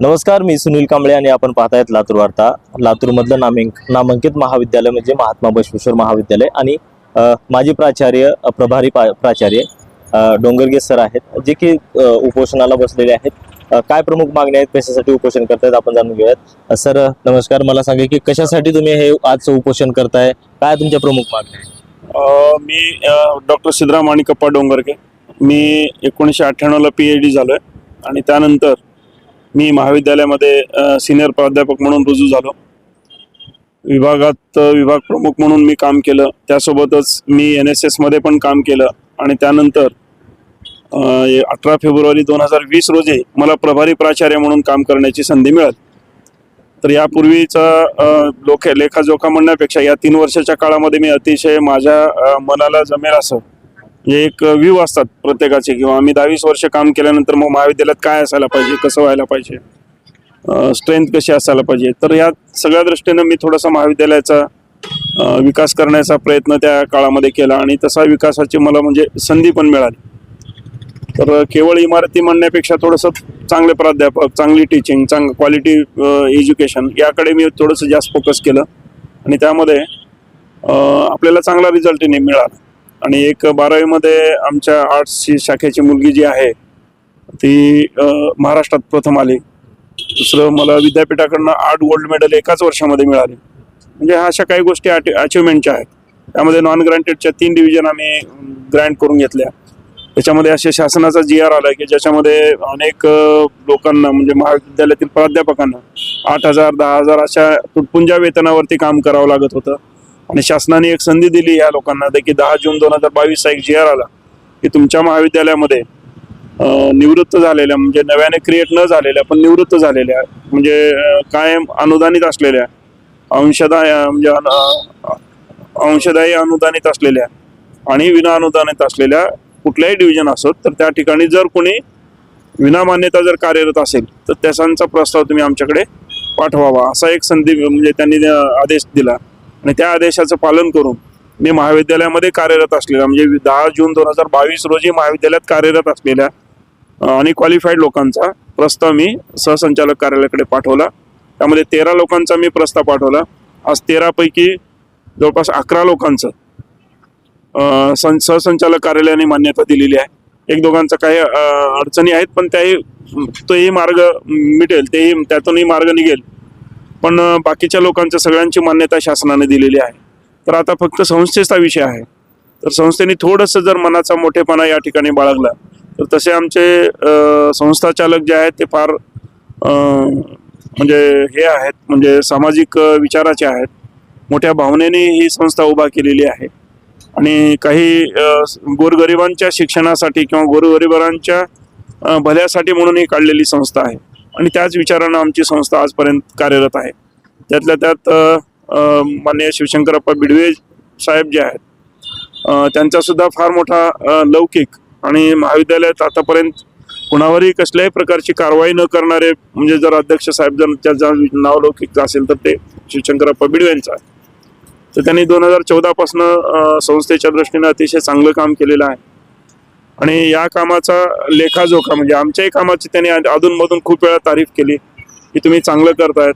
नमस्कार मी सुनील कांबळे आणि आपण पाहतायत लातूर वार्ता. लातूरमधलं नामांक नामांकित महाविद्यालय म्हणजे महात्मा बसवेश्वर महाविद्यालय आणि माजी प्राचार्य प्रभारी पा- प्राचार्य डोंगरगे सर आहेत जे की उपोषणाला बसलेले आहेत. काय प्रमुख मागण्या आहेत कशासाठी उपोषण करतायत आपण जाणून घेऊयात. सर नमस्कार मला सांगा की कशासाठी तुम्ही हे आजचं उपोषण करताय? काय तुमच्या प्रमुख मागण्या आहेत? मी डॉक्टर सिद्धराम आणि कप्पा डोंगरके मी एकोणीसशे अठ्ठ्याण्णवला पी एच डी झालो आहे आणि त्यानंतर मी महाविद्यालयामध्ये सिनियर प्राध्यापक म्हणून रुजू झालो. विभागात विभाग प्रमुख म्हणून मी काम केलं. त्यासोबतच मी एन एस एसमध्ये पण काम केलं. आणि त्यानंतर अठरा फेब्रुवारी दोन हजार वीस रोजी मला प्रभारी प्राचार्य म्हणून काम करण्याची संधी मिळाली. तर यापूर्वीचा लोक लेखाजोखा म्हणण्यापेक्षा या तीन वर्षाच्या काळामध्ये मी अतिशय माझ्या मनाला जमेल असं म्हणजे एक व्ह्यू असतात प्रत्येकाचे किंवा आम्ही दहावीस वर्ष काम केल्यानंतर मग महाविद्यालयात काय असायला पाहिजे कसं व्हायला पाहिजे स्ट्रेंथ कशी असायला पाहिजे. तर या सगळ्या दृष्टीनं मी थोडासा महाविद्यालयाचा विकास करण्याचा प्रयत्न त्या काळामध्ये केला आणि तसा विकासाची मला म्हणजे संधी पण मिळाली. तर केवळ इमारती म्हणण्यापेक्षा थोडंसं चांगले प्राध्यापक चांगली टीचिंग चांग क्वालिटी एज्युकेशन याकडे मी थोडंसं जास्त फोकस केलं. आणि त्यामध्ये आपल्याला चांगला रिझल्टही मिळाला. आणि एक बारावीमध्ये आमच्या आर्ट्सची शाखेची मुलगी जी आहे ती महाराष्ट्रात प्रथम आली. दुसरं मला विद्यापीठाकडनं आठ गोल्ड मेडल एकाच वर्षामध्ये मिळाले. म्हणजे ह्या अशा काही गोष्टी अचिव्हमेंटच्या आहेत. त्यामध्ये नॉन ग्रँटेडच्या तीन डिव्हिजन आम्ही ग्रँट करून घेतल्या. त्याच्यामध्ये असे शासनाचा जी आर आला की ज्याच्यामध्ये अनेक लोकांना म्हणजे महाविद्यालयातील प्राध्यापकांना आठ हजार दहा हजार अशा तुटपुंजा वेतनावरती काम करावं लागत होतं. आणि शासनाने एक संधी दिली या लोकांना. की दहा जून दोन हजार बावीसचा एक जी आर आला. की तुमच्या महाविद्यालयामध्ये निवृत्त झालेल्या म्हणजे नव्याने क्रिएट न झालेल्या पण निवृत्त झालेल्या म्हणजे कायम अनुदानित असलेल्या अंशदाय म्हणजे अंशदायी अनुदानित असलेल्या आणि विना अनुदानित असलेल्या कुठल्याही डिव्हिजन असोत तर त्या ठिकाणी जर कोणी विनामान्यता जर कार्यरत असेल तर त्याचा प्रस्ताव तुम्ही आमच्याकडे पाठवावा. असा एक संधी म्हणजे त्यांनी आदेश दिला. आणि त्या आदेशाचं पालन करून मी महाविद्यालयामध्ये कार्यरत असलेल्या म्हणजे दहा जून दोन हजार बावीस रोजी महाविद्यालयात कार्यरत असलेल्या आणि क्वालिफाईड लोकांचा प्रस्ताव मी सहसंचालक कार्यालयाकडे पाठवला. त्यामध्ये तेरा लोकांचा मी प्रस्ताव पाठवला. आज तेरापैकी जवळपास अकरा लोकांचं सं सहसंचालक कार्यालयाने मान्यता दिलेली आहे. एक दोघांचा काही अडचणी आहेत पण त्याही तोही मार्ग मिटेल तेही त्यातूनही मार्ग निघेल. पण बाकीच्या लोकांच्या सगळ्यांची मान्यता शासनाने दिलेली आहे. तर आता फक्त संस्थेचा विषय आहे. तर संस्थेने थोडंसं जर मनाचा मोठेपणा या ठिकाणी बाळगला तर तसे आमचे संस्थाचालक जे आहेत ते फार म्हणजे हे आहेत म्हणजे सामाजिक विचाराचे आहेत. मोठ्या भावनेने ही संस्था उभा केलेली आहे. आणि काही गोरगरिबांच्या शिक्षणासाठी किंवा गोरगरिबांच्या भल्यासाठी म्हणून ही काढलेली संस्था आहे. आणि त्याच विचारानं आमची संस्था आजपर्यंत कार्यरत आहे. त्यातल्या त्यात मान्य माननीय शिवशंकरप्पा बिडवे साहेब जे आहेत त्यांचासुद्धा फार मोठा लौकिक आणि महाविद्यालयात आतापर्यंत कुणावरही कसल्याही प्रकारची कारवाई न करणारे म्हणजे जर अध्यक्ष साहेब जर ज्याचं नाव लौकिक असेल तर ते शिवशंकरप्पा बिडवे यांचं आहे. तर त्यांनी दोन हजार चौदापासनं संस्थेच्या दृष्टीनं अतिशय चांगलं काम केलेलं आहे. आणि या कामाचा लेखाजोखा म्हणजे आमच्याही कामाची त्यांनी अधूनमधून खूप वेळा तारीफ केली की तुम्ही चांगलं करतायत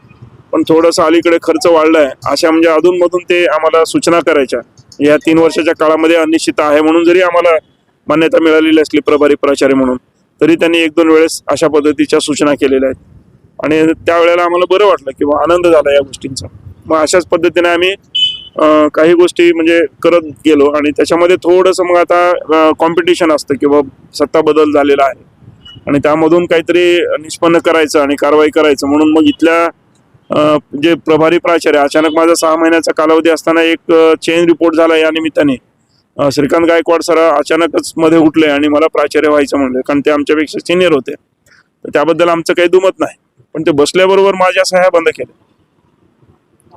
पण थोडंसं अलीकडे खर्च वाढला आहे अशा म्हणजे अधूनमधून ते आम्हाला सूचना करायच्या. या तीन वर्षाच्या काळामध्ये अनिश्चित आहे म्हणून जरी आम्हाला मान्यता मिळालेली असली प्रभारी प्राचार्य म्हणून तरी त्यांनी एक दोन वेळेस अशा पद्धतीच्या सूचना केलेल्या आहेत. आणि त्यावेळेला आम्हाला बरं वाटलं किंवा आनंद झाला या गोष्टींचा. मग अशाच पद्धतीने आम्ही काही गोष्टी म्हणजे करत गेलो आणि त्याच्यामध्ये थोडंसं मग आता कॉम्पिटिशन असतं किंवा सत्ता बदल झालेला आहे. आणि त्यामधून काहीतरी निष्पन्न करायचं आणि कारवाई करायचं. म्हणून मग इथल्या जे प्रभारी प्राचार्य अचानक माझा सहा महिन्याचा कालावधी असताना एक चेंज रिपोर्ट झाला या निमित्ताने. श्रीकांत गायकवाड सर अचानकच मध्ये उठले आणि मला प्राचार्य व्हायचं म्हणले कारण ते आमच्यापेक्षा सिनियर होते. तर त्याबद्दल आमचं काही दुमत नाही. पण ते बसल्याबरोबर माझ्या सह्या बंद केल्या.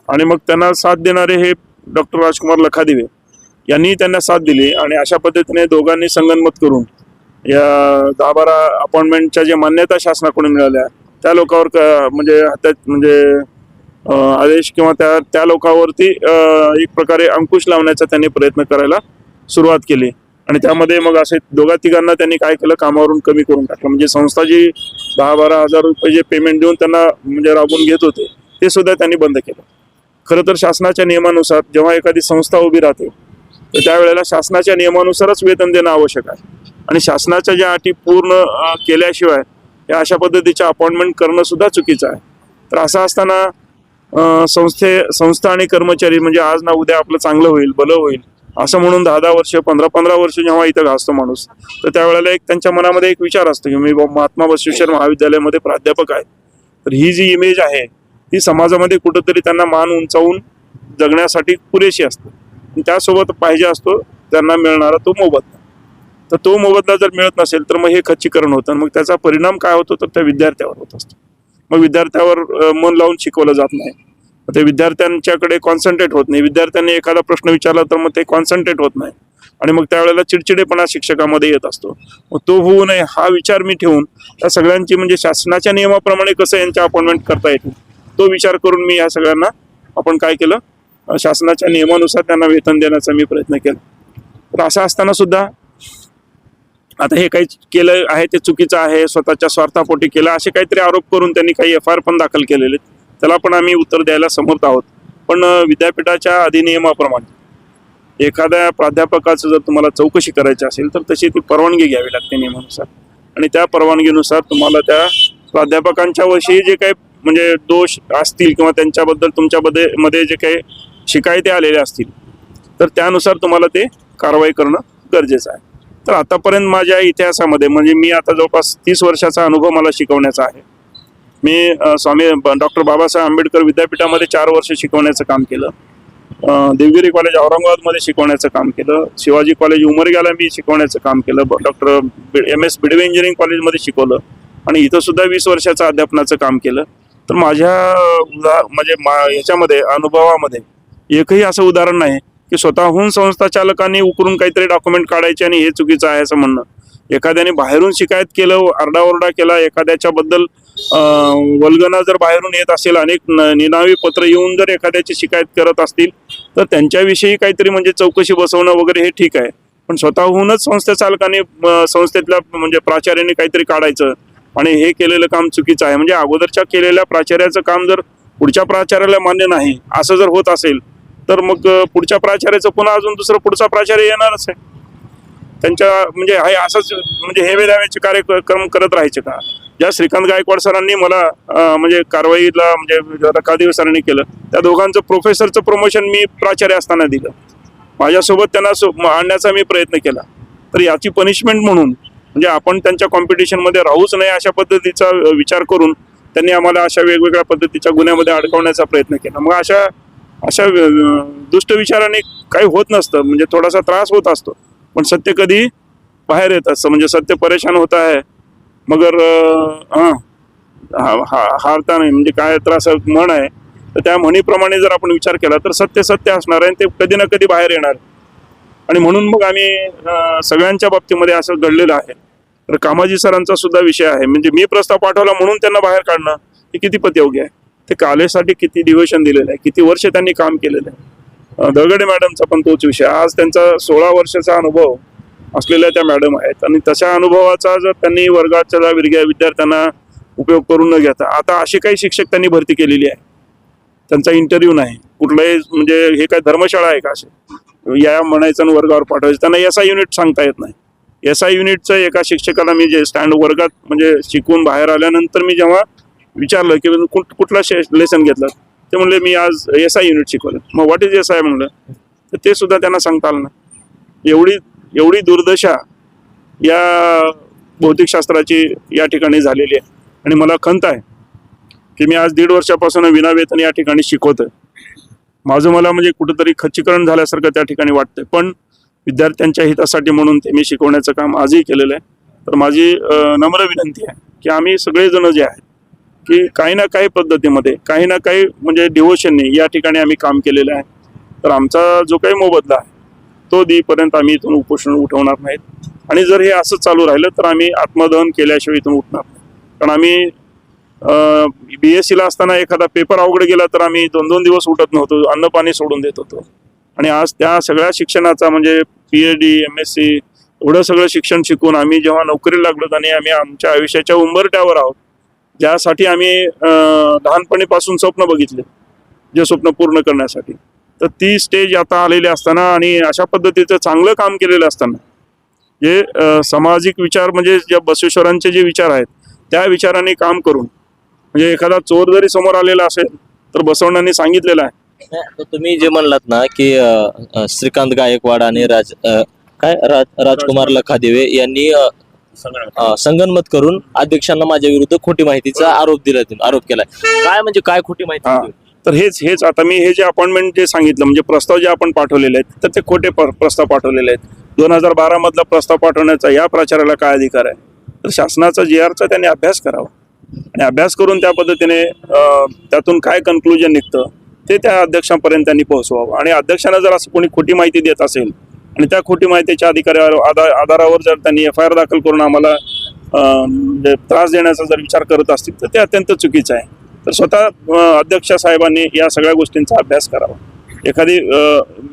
आणि मग त्यांना साथ देणारे हे डॉक्टर राजकुमार लखादिवे यांनी त्यांना साथ दिली आणि अशा पद्धतीने दोघांनी संगनमत करून या दहा बारा अपॉइंटमेंटच्या ज्या मान्यता शासनाकडून मिळाल्या त्या लोकांवर क- म्हणजे हातात म्हणजे आदेश किंवा त्या त्या लोकांवरती एक प्रकारे अंकुश लावण्याचा त्यांनी प्रयत्न करायला सुरुवात केली. आणि त्यामध्ये मग असे दोघा तिघांना त्यांनी काय केलं कामावरून कमी करून टाकलं. म्हणजे संस्था जी दहा बारा हजार रुपये जे पेमेंट देऊन त्यांना म्हणजे राबवून घेत होते ते सुद्धा त्यांनी बंद केलं. खरं तर शासनाच्या नियमानुसार जेव्हा एखादी संस्था उभी राहते तर त्यावेळेला शासनाच्या नियमानुसारच वेतन देणं आवश्यक आहे. आणि शासनाच्या ज्या अटी पूर्ण केल्याशिवाय या अशा पद्धतीच्या अपॉइंटमेंट करणं सुद्धा चुकीचं आहे. तर असं असताना संस्थे संस्था आणि कर्मचारी म्हणजे आज ना उद्या आपलं चांगलं होईल भलं होईल असं म्हणून दहा दहा वर्ष पंधरा पंधरा वर्ष जेव्हा इथं घासतो माणूस तर त्यावेळेला एक त्यांच्या मनामध्ये एक विचार असतो की मी महात्मा बसवेश्वर महाविद्यालयामध्ये प्राध्यापक आहे. तर ही जी इमेज आहे ती समाजामध्ये कुठंतरी त्यांना मान उंचावून जगण्यासाठी पुरेशी असते. त्यासोबत पाहिजे असतो त्यांना मिळणारा तो मोबदला. तर तो मोबदला जर मिळत नसेल तर मग हे खच्चीकरण होतं मग त्याचा परिणाम काय होतो? तर त्या विद्यार्थ्यावर होत असतो. मग विद्यार्थ्यावर मन लावून शिकवलं जात नाही. ते विद्यार्थ्यांच्याकडे कॉन्सन्ट्रेट होत नाही. विद्यार्थ्यांनी एखादा प्रश्न विचारला तर मग ते कॉन्सन्ट्रेट होत नाही. आणि मग त्यावेळेला चिडचिडेपणा शिक्षकामध्ये येत असतो. मग तो होऊ नये हा विचार मी ठेवून त्या सगळ्यांची म्हणजे शासनाच्या नियमाप्रमाणे कसं यांच्या अपॉइंटमेंट करता येतील? तो विचार करून मी या सगळ्यांना आपण काय केलं? शासनाच्या नियमानुसार त्यांना वेतन देण्याचा मी प्रयत्न केला. तर असं असताना सुद्धा आता हे काही केलं आहे ते चुकीचं आहे स्वतःच्या स्वार्थापोटी केलं असे काहीतरी आरोप करून त्यांनी काही एफ आय आर पण दाखल केलेले आहेत. त्याला पण आम्ही उत्तर द्यायला समर्थ आहोत. पण विद्यापीठाच्या अधिनियमाप्रमाणे एखाद्या प्राध्यापकाचं जर तुम्हाला चौकशी करायची असेल तर तशी ती परवानगी घ्यावी लागते नियमानुसार. आणि त्या परवानगीनुसार तुम्हाला त्या प्राध्यापकांच्या विषयी जे काही म्हणजे दोष असतील किंवा त्यांच्याबद्दल तुमच्यामध्ये मध्ये जे काही शिकायते आलेले असतील तर त्यानुसार तुम्हाला ते कारवाई करणं गरजेचं आहे. तर आतापर्यंत माझ्या इतिहासामध्ये म्हणजे मी आता जवळपास तीस वर्षाचा अनुभव मला शिकवण्याचा आहे. मी स्वामी डॉक्टर बाबासाहेब आंबेडकर विद्यापीठामध्ये चार वर्ष शिकवण्याचं काम केलं. देवगिरी कॉलेज औरंगाबादमध्ये शिकवण्याचं काम केलं. शिवाजी कॉलेज उमरग्याला मी शिकवण्याचं काम केलं. Doctor M S Bidwe engineering कॉलेजमध्ये शिकवलं. आणि इथंसुद्धा वीस वर्षाचं अध्यापनाचं काम केलं. तर माझ्या उदा म्हणजे मा ह्याच्यामध्ये अनुभवामध्ये एकही असं उदाहरण नाही की स्वतःहून संस्था चालकांनी उकरून काहीतरी डॉक्युमेंट काढायचे आणि हे चुकीचं आहे असं म्हणणं. एखाद्याने बाहेरून शिकायत केलं आरडाओरडा केला एखाद्याच्याबद्दल वल्गना जर बाहेरून येत असेल अनेक न- निनावी पत्र येऊन जर एखाद्याची शिकायत करत असतील तर त्यांच्याविषयी काहीतरी म्हणजे चौकशी बसवणं वगैरे हे ठीक आहे. पण स्वतःहूनच संस्था चालकाने संस्थेतल्या म्हणजे प्राचार्याने काहीतरी काढायचं आणि हे केलेलं काम चुकीचं आहे. म्हणजे अगोदरच्या केलेल्या प्राचार्याचं काम जर पुढच्या प्राचार्याला मान्य नाही असं जर होत असेल तर मग पुढच्या प्राचार्याचं पुन्हा अजून दुसरं पुढचा प्राचार्य येणारच आहे. त्यांच्या म्हणजे हे असंच म्हणजे हे द्यावेचे कार्यक्रम करत राहायचे का? ज्या श्रीकांत गायकवाड सरांनी मला म्हणजे कारवाईला म्हणजे रकादेव सरांनी केलं त्या दोघांचं प्रोफेसरचं प्रमोशन मी प्राचार्य असताना दिलं. माझ्यासोबत त्यांना सो- आणण्याचा मी प्रयत्न केला. तर याची पनिशमेंट म्हणून म्हणजे आपण त्यांच्या कॉम्पिटिशनमध्ये राहूच नाही अशा पद्धतीचा विचार करून त्यांनी आम्हाला अशा वेगवेगळ्या पद्धतीच्या गुन्ह्यामध्ये अडकवण्याचा प्रयत्न केला. मग अशा अशा दुष्ट विचाराने काही होत नसतं म्हणजे थोडासा त्रास होत असतो. पण सत्य कधी बाहेर येत असतं म्हणजे सत्य परेशान होत आहे मगर हां हा- हारता नाही म्हणजे काय त्रास म्हण आहे तर त्या म्हणीप्रमाणे जर आपण विचार केला तर सत्य सत्य असणार आहे आणि ते कधी ना कधी बाहेर येणार आणि म्हणून मग आम्ही सगळ्यांच्या बाबतीमध्ये असं घडलेलं आहे. तर कामाजी सरांचा सुद्धा विषय आहे. म्हणजे मी प्रस्ताव पाठवला म्हणून त्यांना बाहेर काढणं हे किती पतयोग्य आहे. ते कालेसाठी किती डिव्हिशन दिलेलं आहे किती वर्ष त्यांनी काम केलेलं आहे. दळगडे मॅडमचा पण तोच विषय. आज त्यांचा सोळा वर्षाचा अनुभव असलेल्या त्या मॅडम आहेत. आणि तशा अनुभवाचा जर त्यांनी वर्गाच्या विरग्या विद्यार्थ्यांना उपयोग करून न घेता आता अशी काही शिक्षक त्यांनी भरती केलेली आहे. त्यांचा इंटरव्ह्यू नाही. कुठलाही म्हणजे हे काय धर्मशाळा आहे का असे या म्हणायचं आणि वर्गावर पाठवायचं. त्यांना एस आय युनिट सांगता येत नाही. एस आय युनिटचं एका शिक्षकाला मी जे स्टँड वर्गात म्हणजे शिकून बाहेर आल्यानंतर मी जेव्हा विचारलं की कुठ कुठला लेसन घेतलं? ते म्हणले मी आज एस आय युनिट शिकवलं. मग व्हॉट इज एस आय म्हणलं. तर ते सुद्धा त्यांना सांगता आलं ना एवढी एवढी दुर्दशा या भौतिकशास्त्राची या ठिकाणी झालेली आहे. आणि मला खंत आहे की मी आज दीड वर्षापासून विनावेतन या ठिकाणी शिकवतोय. माझं मला म्हणजे कुठंतरी खच्चीकरण झाल्यासारखं त्या ठिकाणी वाटतंय. पण विद्यार्थ्यांच्या हितासाठी म्हणून ते मी शिकवण्याचं काम आजही केलेलं आहे. तर माझी नम्र विनंती आहे की आम्ही सगळेजण जे आहेत की काही ना काही पद्धतीमध्ये काही ना काही म्हणजे डिवोशनने या ठिकाणी आम्ही काम केलेलं आहे. तर आमचा जो काही मोबदला आहे तो देईपर्यंत आम्ही इथून उपोषण उठवणार नाहीत. आणि जर हे असं चालू राहिलं तर आम्ही आत्मदहन केल्याशिवाय इथून उठणार नाही. कारण आम्ही बी एस सीला असताना एखादा पेपर अवघड गेला तर आम्ही दोन दोन दिवस उठत नव्हतो अन्न पाणी सोडून देत होतो. आणि आज त्या सगळ्या शिक्षणाचा म्हणजे P H D M S C एवढं सगळं शिक्षण शिकून आम्ही जेव्हा नोकरीला लागलो आणि आम्ही आमच्या आयुष्याच्या उंबरट्यावर आहोत ज्यासाठी आम्ही लहानपणीपासून स्वप्न बघितले जे स्वप्न पूर्ण करण्यासाठी. तर ती स्टेज आता आलेली असताना आणि अशा पद्धतीचं चांगलं काम केलेलं असताना जे सामाजिक विचार म्हणजे ज्या बसवेश्वरांचे जे विचार आहेत त्या विचाराने काम करून म्हणजे एखादा चोर जरी समोर आलेला असेल तर बसवण्यांनी सांगितलेलं आहे तर तुम्ही जे म्हणलात ना की अ, अ, श्रीकांत गायकवाड आणि राज अ, काय? राज राजकुमार लखादेवे यांनी अ, अ, संगनमत करून अध्यक्षांना माझ्या विरुद्ध खोटी माहितीचा आरोप दिला आरोप केलाय. काय म्हणजे काय खोटी माहिती हा. दिली? तर हेच हेच आता मी हे जे अपॉइंटमेंट जे सांगितलं म्हणजे प्रस्ताव जे आपण पाठवलेले आहेत तर ते खोटे प्रस्ताव पाठवलेले आहेत. दोन हजार बारा मधला प्रस्ताव पाठवण्याचा या प्राचार्याला काय अधिकार आहे? तर शासनाचा जी आरचा त्यांनी अभ्यास करावा. आणि अभ्यास करून त्या पद्धतीने अं, त्यातून काय कन्क्लुजन निघतं? ते त्या अध्यक्षांपर्यंत त्यांनी पोहोचवावं. आणि अध्यक्षांना जर असं कोणी खोटी माहिती देत असेल आणि त्या खोटी माहितीच्या अधिकाऱ्यावर आधार आधारावर जर त्यांनी एफ आय आर दाखल करून आम्हाला म्हणजे त्रास देण्याचा जर विचार करत असतील तर ते अत्यंत चुकीचं आहे. तर स्वतः अध्यक्ष साहेबांनी या सगळ्या गोष्टींचा अभ्यास करावा. एखादी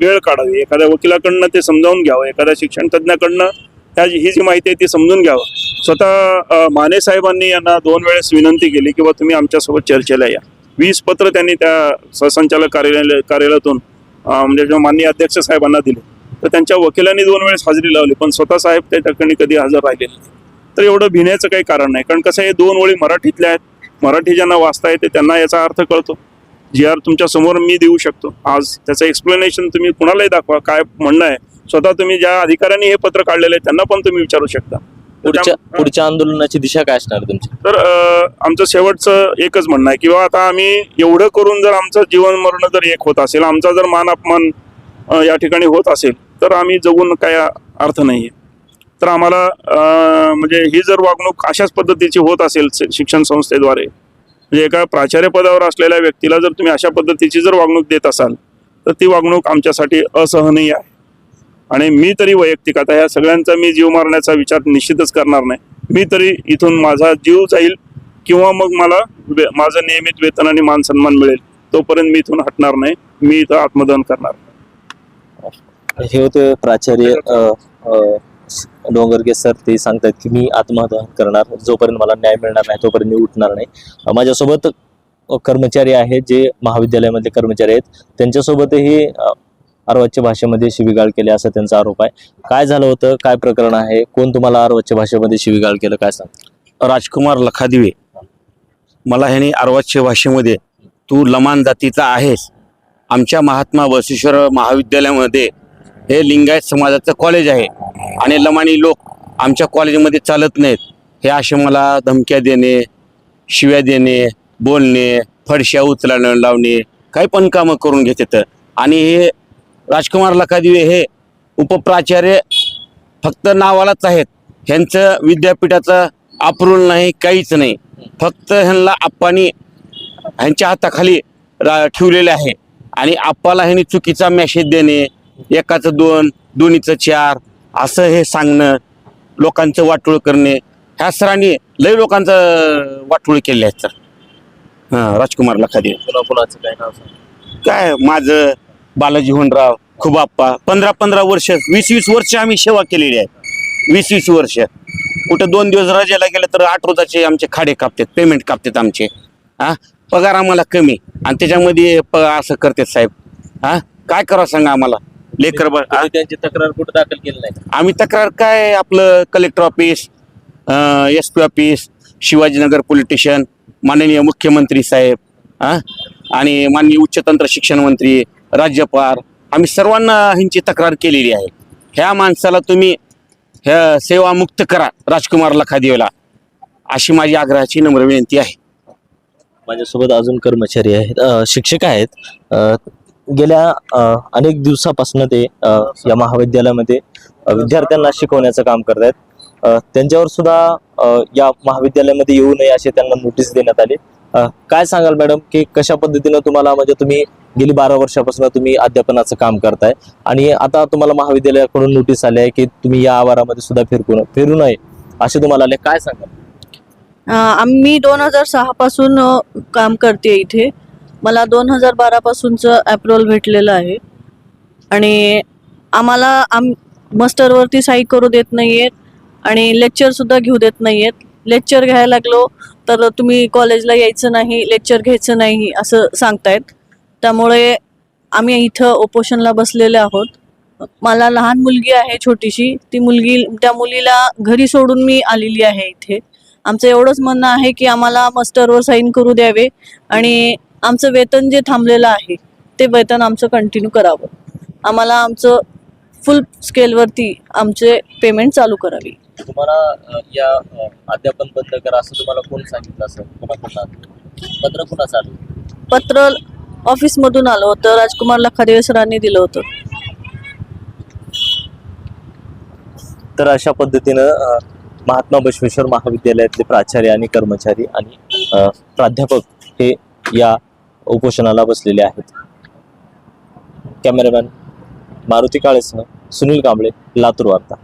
वेळ काढावी. एखाद्या वकिलाकडनं ते समजावून घ्यावं. एखाद्या शिक्षण तज्ज्ञाकडनं ह्या ही जी माहिती आहे ती समजून घ्यावं. स्वतः माने साहेबांनी यांना दोन वेळेस विनंती केली की बा तुम्ही आमच्यासोबत चर्चेला या. वीस पत्र त्यांनी त्या सहसंचालक कार्यालय कार्यालयातून म्हणजे जेव्हा माननीय अध्यक्ष साहेबांना दिले. तर त्यांच्या वकिलांनी दोन वेळेस हजेरी लावली पण स्वतः साहेब त्या ठिकाणी कधी हजर राहिलेले नाही. तर एवढं भिण्याचं काही कारण नाही. कारण कसं आहे दोन ओळी मराठीतल्या आहेत. मराठी ज्यांना वाचता येते त्यांना याचा अर्थ कळतो. जी आर तुमच्यासमोर मी देऊ शकतो. आज त्याचं एक्सप्लेनेशन तुम्ही कुणालाही दाखवा काय म्हणणं आहे. स्वतः तुम्ही ज्या अधिकाऱ्यांनी हे पत्र काढलेलं आहे त्यांना पण तुम्ही विचारू शकता. पुढच्या पुढच्या आंदोलनाची दिशा काय असणार तुमची? तर आमचं शेवटचं एकच म्हणणं आहे किंवा आता आम्ही एवढं करून जर आमचं जीवन मरण जर एक होत असेल आमचा जर मान अपमान या ठिकाणी होत असेल तर आम्ही जगून काय अर्थ नाही तर आम्हाला म्हणजे ही जर वागणूक अशाच पद्धतीची होत असेल शिक्षण संस्थेद्वारे म्हणजे एका प्राचार्य पदावर असलेल्या व्यक्तीला जर तुम्ही अशा पद्धतीची जर वागणूक देत असाल तर ती वागणूक आमच्यासाठी असहनीय आहे. आणि मी तरी वैयक्तिक आता ह्या सगळ्यांचा मी जीव मारण्याचा विचार निश्चितच करणार नाही. मी तरी इथून माझा जीव जाईल किंवा मग मला वे- माझं नियमित वेतन आणि मान सन्मान मिळेल तोपर्यंत मी इथून हटणार नाही. मी इथं आत्मदहन करणार हे होते प्राचार्य डोंगरगे सर ते सांगतात की मी आत्महत्या करणार जोपर्यंत मला न्याय मिळणार नाही तोपर्यंत मी उठणार नाही. माझ्यासोबत कर्मचारी आहेत जे महाविद्यालयामधले कर्मचारी आहेत त्यांच्यासोबतही अर्वाच्य भाषेमध्ये शिवीगाळ केली असा त्यांचा आरोप आहे. काय झालं होतं? काय प्रकरण आहे? कोण तुम्हाला अर्वाच्य भाषेमध्ये शिवीगाळ केलं? काय सांग? राजकुमार लखादिवे. मला ह्याने अर्वाच्य भाषेमध्ये तू लमान जातीचा आहेस. आमच्या महात्मा बसवेश्वर महाविद्यालयामध्ये हे लिंगायत समाजाचं कॉलेज आहे आणि लमानी लोक आमच्या कॉलेजमध्ये चालत नाहीत. हे असे मला धमक्या देणे शिव्या देणे बोलणे फडश्या उचलणं लावणे काही पण कामं करून घेतात आणि हे राजकुमार लखादिवे हे उपप्राचार्य फक्त नावालाच आहेत. ह्यांचं विद्यापीठाचं अप्रूव्हल नाही काहीच नाही. फक्त ह्यांना आप्पानी ह्यांच्या हाताखाली रा ठेवलेले आहे. आणि आप्पाला ह्यांनी चुकीचा मेसेज देणे एकाचं दोन दोन्हीचं चार असं हे सांगणं लोकांचं वाटोळ करणे ह्या सरांनी लय लोकांचं वाटोळ केले आहेत सर. हां राजकुमार लखादे पुन्हाचं काय नाव काय माझं बालाजी होनराव खुबाप्पा. पंधरा पंधरा वर्ष वीस वीस वर्ष आम्ही सेवा केलेली आहे. वीस वीस वर्ष. कुठं दोन दिवस रजेला गेलं तर आठ रोजाचे आमचे खाडे कापतात पेमेंट कापतात आमचे. हा? पगार आम्हाला कमी. आणि त्याच्यामध्ये असं करतात साहेब. हा? काय करावं सांगा आम्हाला? लेकर त्यांची तक्रार कुठे दाखल केली नाही? आम्ही तक्रार काय? आपलं collector office S P office Shivajinagar police station माननीय मुख्यमंत्री साहेब. हा? आणि माननीय उच्चतंत्र शिक्षण मंत्री राज्यपाल आम्ही सर्वांना ह्यांची तक्रार केलेली आहे. ह्या माणसाला तुम्ही ह्या सेवामुक्त करा राजकुमार लखादेवला अशी माझी आग्रहाची नम्र विनंती आहे. माझ्यासोबत अजून कर्मचारी आहेत अ, शिक्षक आहेत. अ, गेल्या अ, अनेक दिवसापासून ते अ, या महाविद्यालयामध्ये अ, विद्यार्थ्यांना शिकवण्याचं काम करत आहेत अ, त्यांच्यावर सुद्धा अ, या महाविद्यालयामध्ये येऊ नये असे त्यांना नोटीस देण्यात आली. अ, काय सांगाल मॅडम की कशा पद्धतीनं तुम्हाला म्हणजे तुम्ही गेली बारा वर्षापासून तुम्ही अध्यापनाचं काम करताय. आणि आता तुम्हाला महाविद्यालयाकडून नोटीस आली आहे की तुम्ही या आवारामध्ये सुद्धा फिरकू फिरू नये. असे तुम्हाला आले. काय सांगा आम्ही दोन हजार सहा पासून काम करते इथे. मला दोन हजार बारा पासूनचं अप्रुव्हल भेटलेलं आहे. आणि आम्हाला आम मस्टरवरती साई करू देत नाही आहेत आणि लेक्चर सुद्धा घेऊ देत नाही आहेत लेक्चर घ्यायला लागलो तर तुम्ही कॉलेजला यायचं नाही लेक्चर घ्यायचं नाही असं सांगतायत. त्यामुळे आम्ही इथं ओपोषणला बसलेले आहोत. मला लहान मुलगी आहे छोटीशी. ती मुलगी त्या मुलीला घरी सोडून मी आलेली आहे इथे. आमचं एवढंच म्हणणं आहे की आम्हाला मस्टरवर साईन करू द्यावे आणि आमचं वेतन जे थांबलेलं आहे ते वेतन आमचं कंटिन्यू करावं. आम्हाला आमचं फुल स्केलवरती आमचे पेमेंट चालू करावी. तुम्हाला या अध्यापन बंद करा असं तुम्हाला कोण सांगितलं असं? पत्र कुणाचं पत्र ऑफिसमधून आलं होतं राजकुमारला लखादेवे सरांनी दिलं होतं. तर अशा पद्धतीनं अ, महात्मा बसवेश्वर महाविद्यालयातले प्राचार्य आणि कर्मचारी आणि अ, प्राध्यापक हे या उपोषणाला बसलेले आहेत. कॅमेरामॅन मारुती काळेसह सुनील कांबळे लातूर वार्ता.